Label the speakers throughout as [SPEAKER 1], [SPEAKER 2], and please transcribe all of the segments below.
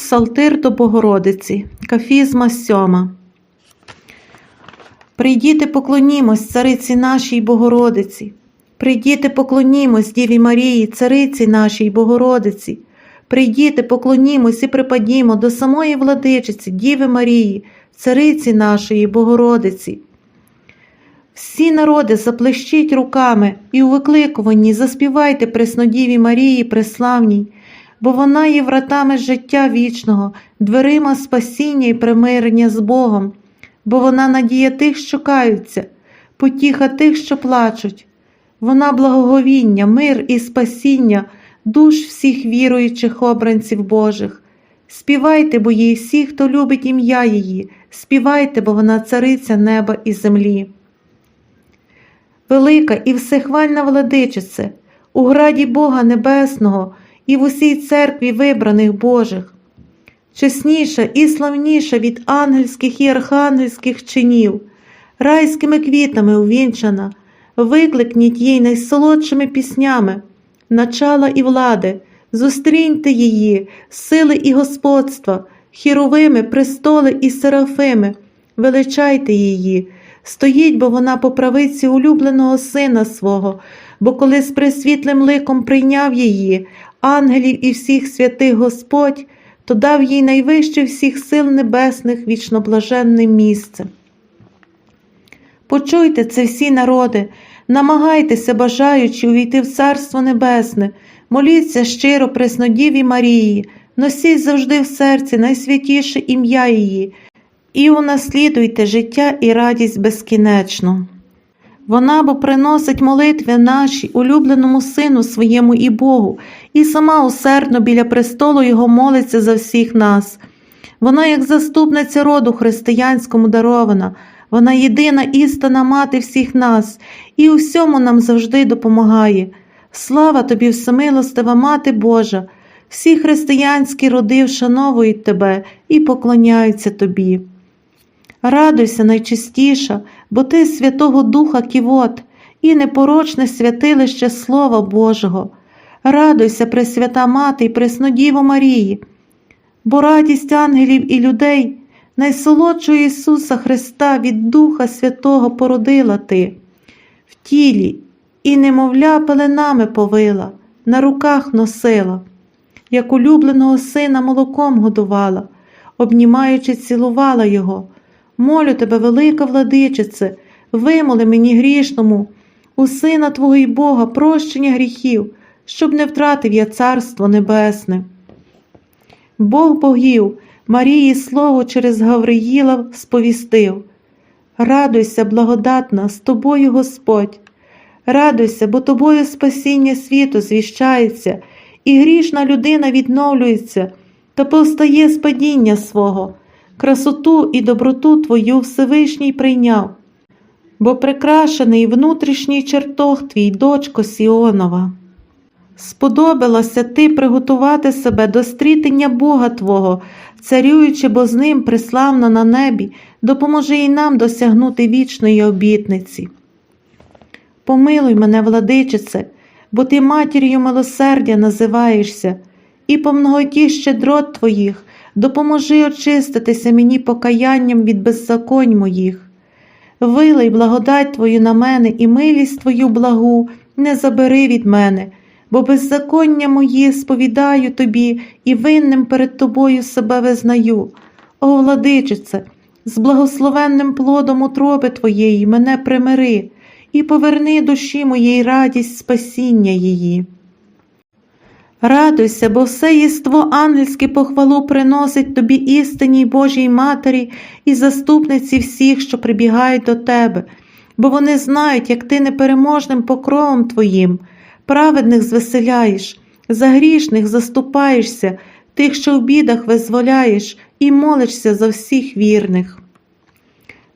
[SPEAKER 1] Псалтир до Богородиці, Кафізма сьома. Прийдіте поклонімось цариці нашій Богородиці. Прийдіте поклонімось Діві Марії, цариці нашій Богородиці. Прийдіте, поклонімось і припадімо до самої владичиці, Діви Марії, цариці нашої Богородиці. Всі народи заплещіть руками і у викликуванні заспівайте Преснодіві Марії Преславній, бо вона є вратами життя вічного, дверима спасіння і примирення з Богом, бо вона надія тих, що каються, потіха тих, що плачуть. Вона благоговіння, мир і спасіння душ всіх віруючих обранців Божих. Співайте, бо їй всі, хто любить ім'я її, співайте, бо вона цариця неба і землі. Велика і всехвальна владичице, у граді Бога Небесного і в усій церкві вибраних Божих, чесніша і славніша від ангельських і архангельських чинів, райськими квітами увінчана, викликніть їй найсолодшими піснями, начала і влади, зустріньте її, сили і господства, хіровими, престоли і серафими, величайте її. Стоїть, бо вона по правиці улюбленого сина свого, бо коли з присвітлим ликом прийняв її, ангелів і всіх святих Господь, то дав їй найвище всіх сил небесних вічноблаженне місце. Почуйте це всі народи, намагайтеся, бажаючи увійти в Царство Небесне, моліться щиро Преснодіві Марії, носіть завжди в серці найсвятіше ім'я її і унаслідуйте життя і радість безкінечну. Вона бо приносить молитви наші улюбленому Сину своєму і Богу, і сама усердно біля престолу Його молиться за всіх нас. Вона, як заступниця роду християнському дарована, вона єдина істина мати всіх нас і у всьому нам завжди допомагає. Слава тобі, всемилостива Мати Божа! Всі християнські роди вшановують тебе і поклоняються тобі. Радуйся, найчистіша, бо ти Святого Духа Ківот і непорочне святилище Слова Божого. Радуйся, Пресвята Мати і Преснодіво Марії, бо радість ангелів і людей, найсолодшого Ісуса Христа від Духа Святого породила ти, в тілі і немовля пеленами повила, на руках носила, як улюбленого сина молоком годувала, обнімаючи, цілувала Його. Молю тебе, велика владичице, вимоли мені грішному, у Сина Твого і Бога прощення гріхів, щоб не втратив я царство небесне. Бог богів, Марії Слово через Гавриїла сповістив. Радуйся, благодатна, з тобою Господь. Радуйся, бо тобою спасіння світу звіщається, і грішна людина відновлюється та повстає з падіння свого красоту і доброту Твою Всевишній прийняв, бо прикрашений внутрішній чертог твій, дочко Сіонова. Сподобалося ти приготувати себе до стрітення Бога Твого, царюючи, бо з ним приславно на небі, допоможи і нам досягнути вічної обітниці. Помилуй мене, владичице, бо ти матір'ю милосердя називаєшся, і по многоті щедрот Твоїх допоможи очиститися мені покаянням від беззаконь моїх. Вилий благодать Твою на мене і милість Твою благу не забери від мене, бо беззаконня мої сповідаю тобі і винним перед тобою себе визнаю. О, владичице, з благословенним плодом утроби Твоєї мене примири і поверни душі моєї радість спасіння її. Радуйся, бо все єство ангельське похвалу приносить тобі істинній Божій Матері і заступниці всіх, що прибігають до тебе, бо вони знають, як ти непереможним покровом твоїм, праведних звеселяєш, за грішних заступаєшся, тих, що в бідах визволяєш, і молишся за всіх вірних.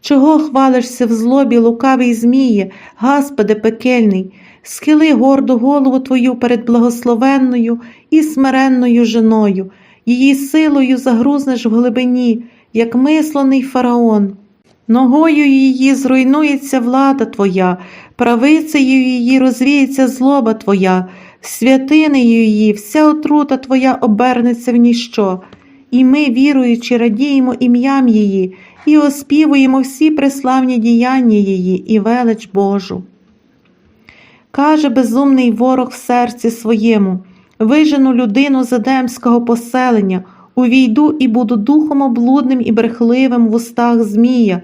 [SPEAKER 1] Чого хвалишся в злобі лукавий Зміє, Господи пекельний, схили горду голову Твою перед благословенною і смиренною женою, її силою загрузнеш в глибині, як мислений фараон. Ногою її зруйнується влада Твоя, правицею її розвіється злоба Твоя, святинею її вся отрута Твоя обернеться в ніщо, і ми, віруючи, радіємо ім'ям її і оспівуємо всі преславні діяння її і велич Божу. Каже безумний ворог в серці своєму: вижену людину з едемського поселення, увійду і буду духом облудним і брехливим в устах Змія,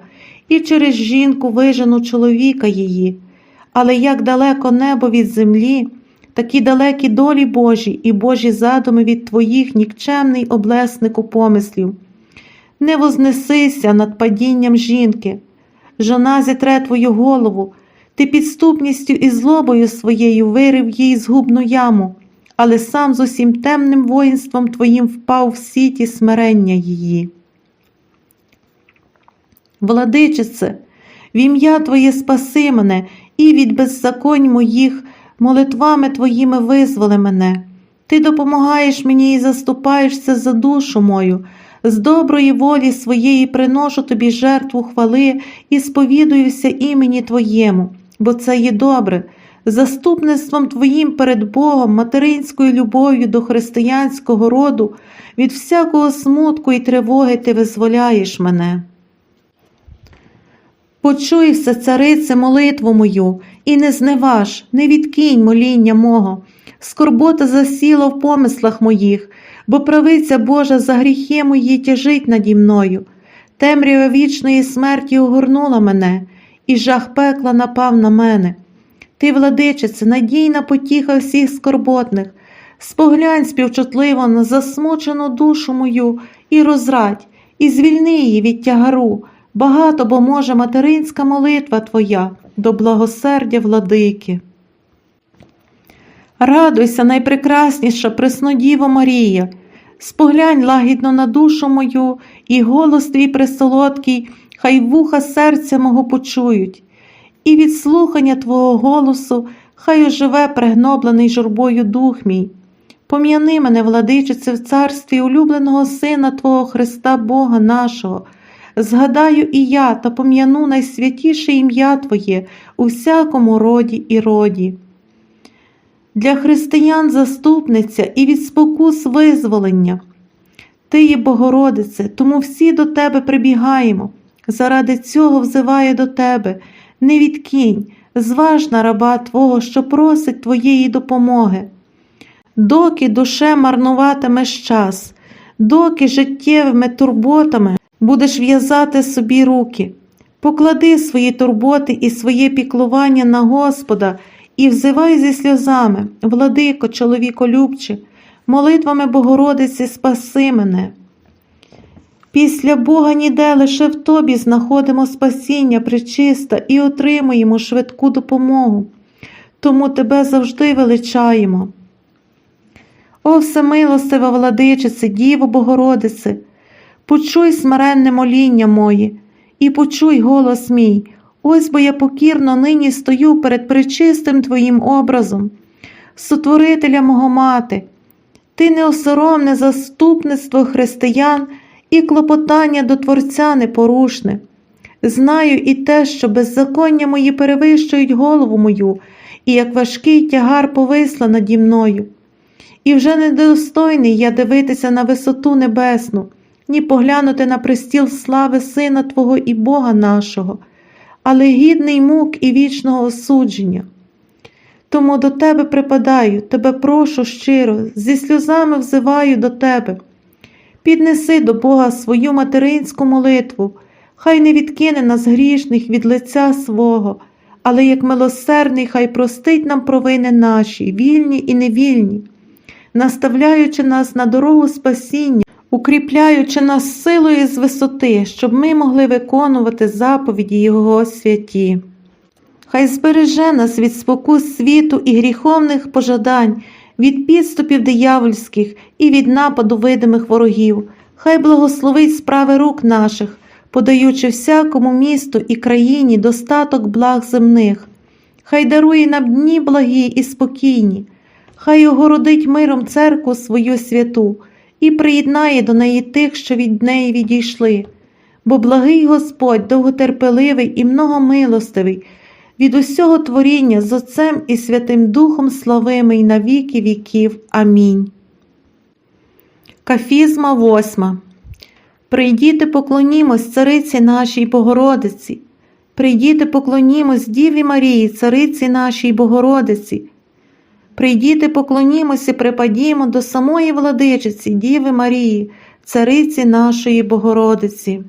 [SPEAKER 1] і через жінку вижену чоловіка її. Але як далеко небо від землі, такі далекі долі Божі і Божі задуми від твоїх нікчемний облеснику помислів. Не вознесися над падінням жінки, жона зітре твою голову, ти підступністю і злобою своєю вирив їй згубну яму, але сам з усім темним воїнством твоїм впав в сіті смирення її. Владичице, в ім'я Твоє спаси мене і від беззаконь моїх молитвами Твоїми визволи мене. Ти допомагаєш мені і заступаєшся за душу мою, з доброї волі своєї приношу тобі жертву хвали і сповідуюся імені Твоєму, бо це є добре. Заступництвом Твоїм перед Богом, материнською любов'ю до християнського роду, від всякого смутку і тривоги ти визволяєш мене. Почуй все, царице, молитву мою, і не зневаж, не відкинь моління мого. Скорбота засіла в помислах моїх, бо правиця Божа за гріхи мої тяжить наді мною. Темрява вічної смерті огорнула мене, і жах пекла напав на мене. Ти, владичице, надійна потіха всіх скорботних, споглянь співчутливо на засмучену душу мою і розрадь, і звільни її від тягару. Багато бо може материнська молитва Твоя до благосердя владики. Радуйся, найпрекрасніша Преснодіво Марія, споглянь лагідно на душу мою, і голос твій присолодкий, хай вуха серця мого почують, і від слухання Твого голосу хай оживе пригноблений журбою дух мій. Пом'яни мене, владичице, в царстві улюбленого Сина Твого Христа Бога нашого. Згадаю і я та пом'яну найсвятіше ім'я Твоє у всякому роді і роді. Для християн заступниця і від спокус визволення. Ти є Богородице, тому всі до Тебе прибігаємо. Заради цього взиває до Тебе, не відкинь, зважна раба Твого, що просить Твоєї допомоги. Доки душе марнуватимеш час, доки життєвими турботами будеш в'язати собі руки. Поклади свої турботи і своє піклування на Господа і взивай зі сльозами, владико, чоловіколюбче, молитвами Богородиці спаси мене. Після Бога ніде лише в тобі знаходимо спасіння причиста і отримуємо швидку допомогу, тому тебе завжди величаємо. О, всемилостива владичице, Діво Богородице, почуй смиренне моління моє, і почуй голос мій, ось бо я покірно нині стою перед пречистим Твоїм образом, сотворителя мого мати, ти неосоромне заступництво християн і клопотання до Творця непорушне. Знаю і те, що беззаконня мої перевищують голову мою, і як важкий тягар повисла наді мною. І вже недостойний я дивитися на висоту небесну, ні поглянути на пристіл слави Сина Твого і Бога нашого, але гідний мук і вічного осудження. Тому до Тебе припадаю, Тебе прошу щиро, зі сльозами взиваю до Тебе. Піднеси до Бога свою материнську молитву, хай не відкине нас грішних від лиця свого, але як милосердний, хай простить нам провини наші, вільні і невільні, наставляючи нас на дорогу спасіння, укріпляючи нас силою з висоти, щоб ми могли виконувати заповіді Його святі. Хай збереже нас від спокус світу і гріховних пожадань, від підступів диявольських і від нападу видимих ворогів, хай благословить справи рук наших, подаючи всякому місту і країні достаток благ земних, хай дарує нам дні благі і спокійні, хай огородить миром церкву свою святу і приєднає до неї тих, що від неї відійшли. Бо благий Господь довготерпеливий і многомилостивий, від усього творіння з Отцем і Святим Духом славимий на віки віків. Амінь. Кафізма восьма. Прийдіте поклонімось цариці нашій Богородиці. Прийдіте поклонімось Діві Марії, цариці нашій Богородиці. Прийдіте поклонімось і припадімо до самої владичиці, Діви Марії, цариці нашої Богородиці.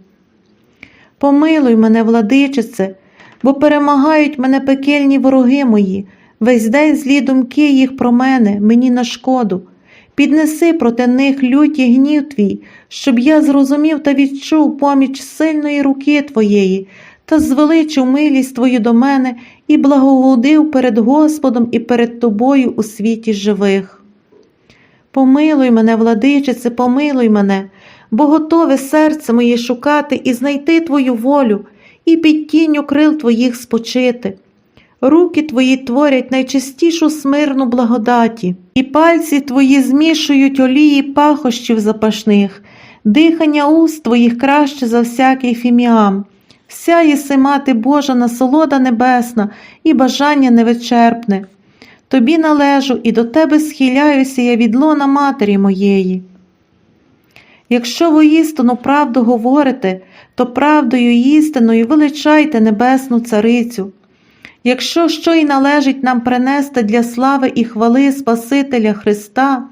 [SPEAKER 1] Помилуй мене, владичице, бо перемагають мене пекельні вороги мої, весь день злі думки їх про мене, мені на шкоду. Піднеси проти них люті гнів твій, щоб я зрозумів та відчув поміч сильної руки твоєї, та звеличив милість твою до мене і благоводив перед Господом і перед тобою у світі живих. Помилуй мене, владичице, помилуй мене, бо готове серце моє шукати і знайти твою волю, і під тінню крил твоїх спочити. Руки твої творять найчистішу смирну благодаті, і пальці твої змішують олії пахощів запашних, дихання уст твоїх краще за всякий фіміам. Вся єси мати Божа насолода небесна і бажання невичерпне. Тобі належу і до тебе схиляюся я від лона матері моєї. Якщо воістину правду говорите, то правдою і істиною величайте небесну царицю. Якщо що й належить нам принести для слави і хвали Спасителя Христа,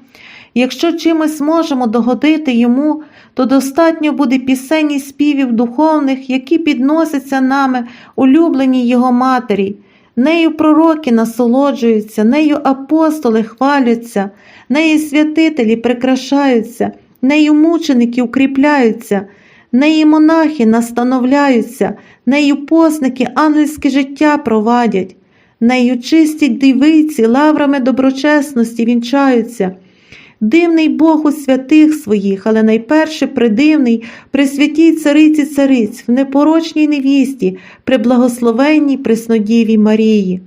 [SPEAKER 1] якщо чимось можемо догодити Йому, то достатньо буде пісень і співів духовних, які підносяться нами, улюблені Його Матері. Нею пророки насолоджуються, нею апостоли хваляться, нею святителі прикрашаються, нею мученики укріпляються, неї монахи настановляються, нею посники ангельське життя провадять, нею чисті дивиці лаврами доброчесності вінчаються. Дивний Бог у святих своїх, але найперше придивний при святій цариці цариць, в непорочній невісті, при благословенній Преснодівій Марії.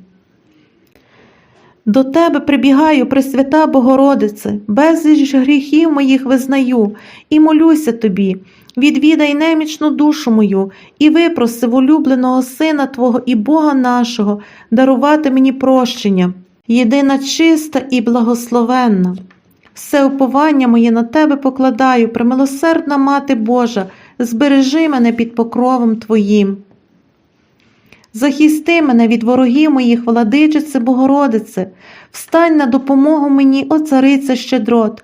[SPEAKER 1] До тебе прибігаю, Пресвята Богородице, безліч гріхів моїх визнаю і молюся тобі, відвідай немічну душу мою і випроси в улюбленого Сина Твого і Бога нашого дарувати мені прощення, єдина чиста і благословенна. Все уповання моє на тебе покладаю, премилосердна Мати Божа, збережи мене під покровом Твоїм. Захисти мене від ворогів моїх, владичице Богородице, встань на допомогу мені, о царице щедрот.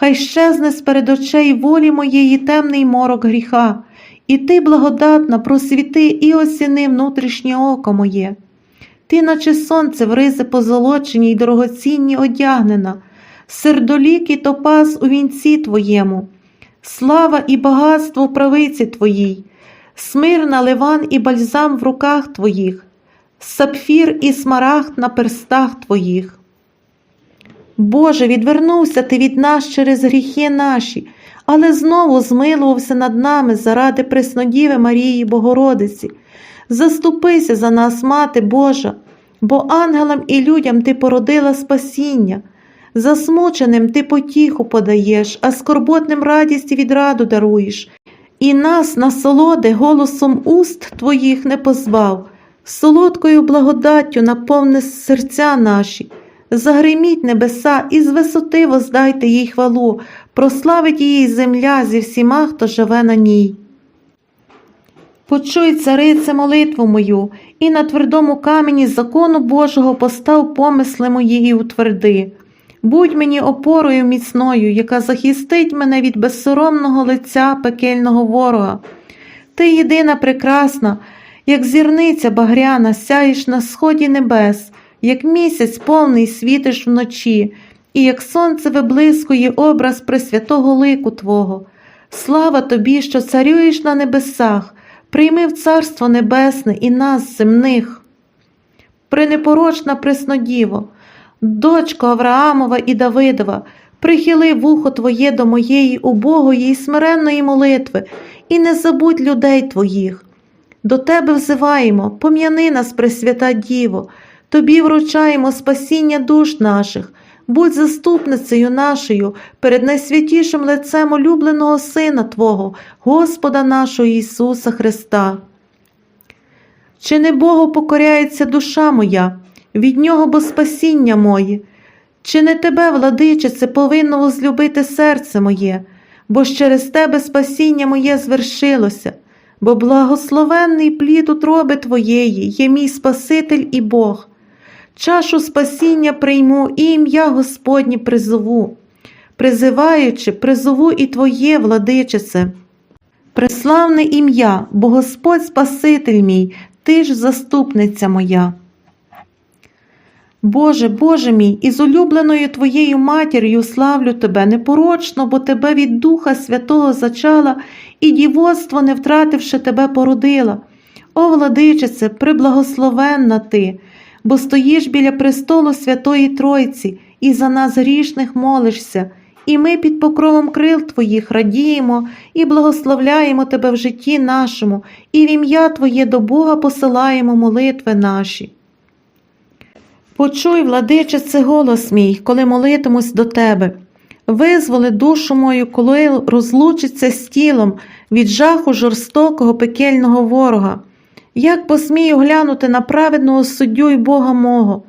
[SPEAKER 1] Хай щезне з перед очей волі моєї темний морок гріха, і ти, благодатна, просвіти і осіни внутрішнє око моє. Ти, наче сонце в ризи позолочені й дорогоцінні одягнена, сердолік і топаз у вінці твоєму, слава і багатство в правиці твоїй, смирна ливан і бальзам в руках твоїх, сапфір і смарагд на перстах твоїх. Боже, відвернувся ти від нас через гріхи наші, але знову змилувався над нами заради Преснодіви Марії Богородиці. Заступися за нас, Мати Божа, бо ангелам і людям ти породила спасіння, засмученим ти потіху подаєш, а скорботним радість відраду даруєш, і нас, насолоди, голосом уст твоїх не позвав, солодкою благодаттю наповни серця наші. Загриміть небеса і з висоти воздайте їй хвалу, прославить її земля зі всіма, хто живе на ній. Почуй, царице, молитву мою, і на твердому камені закону Божого постав помисли мої і утверди. Будь мені опорою міцною, яка захистить мене від безсоромного лиця пекельного ворога. Ти єдина прекрасна, як зірниця багряна, сяєш на сході небес, як місяць повний світиш вночі, і як сонце виблискує образ пресвятого лику Твого. Слава тобі, що царюєш на небесах, прийми в царство небесне і нас, земних. Пренепорочна Преснодіво, дочко Авраамова і Давидова, прихили вухо Твоє до моєї убогої і смиренної молитви, і не забудь людей Твоїх. До Тебе взиваємо, пом'яни нас, Пресвята Діво, Тобі вручаємо спасіння душ наших, будь заступницею нашою перед найсвятішим лицем улюбленого Сина Твого, Господа нашого Ісуса Христа. Чи не Богу покоряється душа моя, від Нього бо спасіння моє, Чи не тебе, владичице, повинно возлюбити серце моє, бо ж через тебе спасіння моє звершилося, бо благословенний плід утроби Твоєї є мій Спаситель і Бог. Чашу спасіння прийму і ім'я Господнє призову, призиваючи, призову і Твоє, владичице. Преславне ім'я, бо Господь Спаситель мій, ти ж заступниця моя. Боже, Боже мій, із улюбленою Твоєю матір'ю славлю Тебе непорочно, бо Тебе від Духа Святого зачала і дівоцтво, не втративши Тебе, породила. О, владичице, приблагословенна Ти, бо стоїш біля престолу Святої Тройці і за нас грішних молишся, і ми під покровом крил Твоїх радіємо і благословляємо Тебе в житті нашому, і в ім'я Твоє до Бога посилаємо молитви наші. Почуй, владичице, голос мій, коли молитимусь до тебе. Визволи душу мою, коли розлучиться з тілом від жаху жорстокого пекельного ворога. Як посмію глянути на праведного суддю й Бога мого?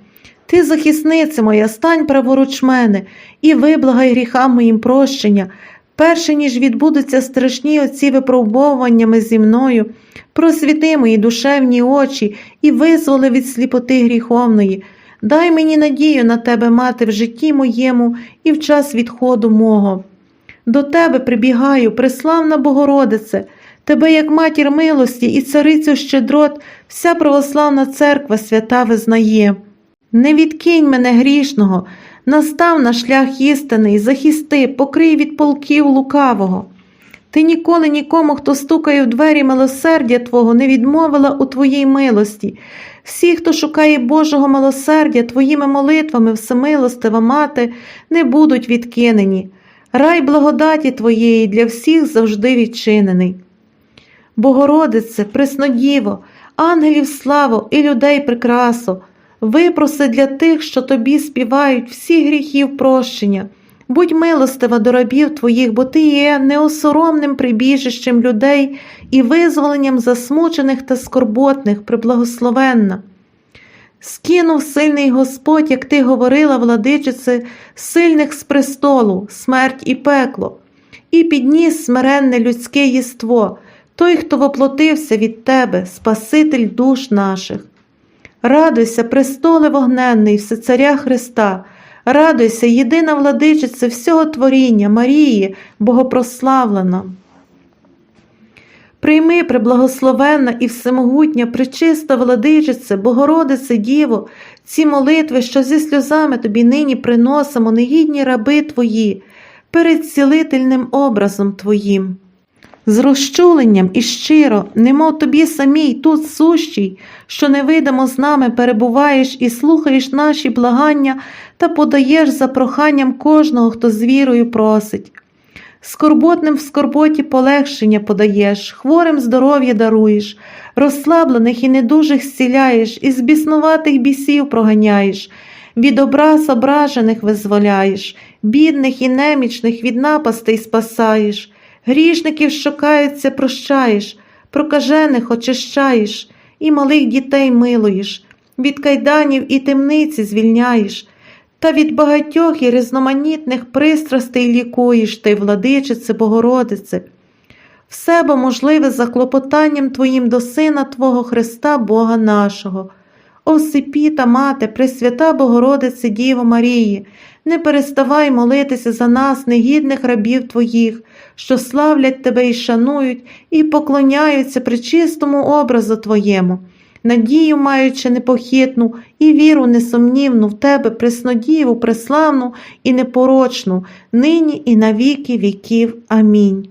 [SPEAKER 1] Ти, захисниця моя, стань праворуч мене і виблагай гріхам моїм прощення, перше ніж відбудуться страшні оці випробовуваннями зі мною, просвіти мої душевні очі і визволи від сліпоти гріховної. Дай мені надію на тебе, мати, в житті моєму і в час відходу мого. До тебе прибігаю, преславна Богородице, тебе, як матір милості і царицю щедрот, вся православна церква свята визнає. Не відкинь мене грішного, настав на шлях істини захисти, покрий від полків лукавого. Ти ніколи нікому, хто стукає в двері милосердя Твого, не відмовила у Твоїй милості. Всі, хто шукає Божого милосердя, Твоїми молитвами, всемилостива мати, не будуть відкинені. Рай благодаті Твоєї для всіх завжди відчинений. Богородице, Преснодіво, ангелів славу і людей прикрасо, випроси для тих, що тобі співають всі гріхів прощення. Будь милостива до рабів твоїх, бо ти є неосоромним прибіжищем людей і визволенням засмучених та скорботних, приблагословенна. Скинув сильний Господь, як ти говорила, владичице, сильних з престолу, смерть і пекло, і підніс смиренне людське єство, той, хто воплотився від тебе, Спаситель душ наших. Радуйся, престоле вогненний, всецаря Христа. Радуйся, єдина владичиця всього творіння, Марії, Богопрославлена. Прийми, преблагословенна і всемогутня, пречиста владичице, Богородице Діво, ці молитви, що зі сльозами тобі нині приносимо, негідні раби твої, перед цілительним образом Твоїм. З розчуленням і щиро, немов тобі самій тут сущій, що невидимо з нами перебуваєш і слухаєш наші благання та подаєш за проханням кожного, хто з вірою просить. Скорботним в скорботі полегшення подаєш, хворим здоров'я даруєш, розслаблених і недужих зціляєш, і збіснуватих бісів проганяєш, від образ ображених визволяєш, бідних і немічних від напастей спасаєш, грішників, що каються, прощаєш, прокажених очищаєш, і малих дітей милуєш, від кайданів і темниці звільняєш, та від багатьох і різноманітних пристрастей лікуєш ти, владичице, Богородице. Все бо можливе за клопотанням Твоїм до Сина Твого Христа, Бога нашого. О сипіта, мати, Пресвята Богородице Діво Марії, не переставай молитися за нас, негідних рабів Твоїх, що славлять Тебе і шанують, і поклоняються причистому образу Твоєму, надію маючи непохитну і віру несумнівну в Тебе, преснодіву, преславну і непорочну, нині і на віки віків. Амінь.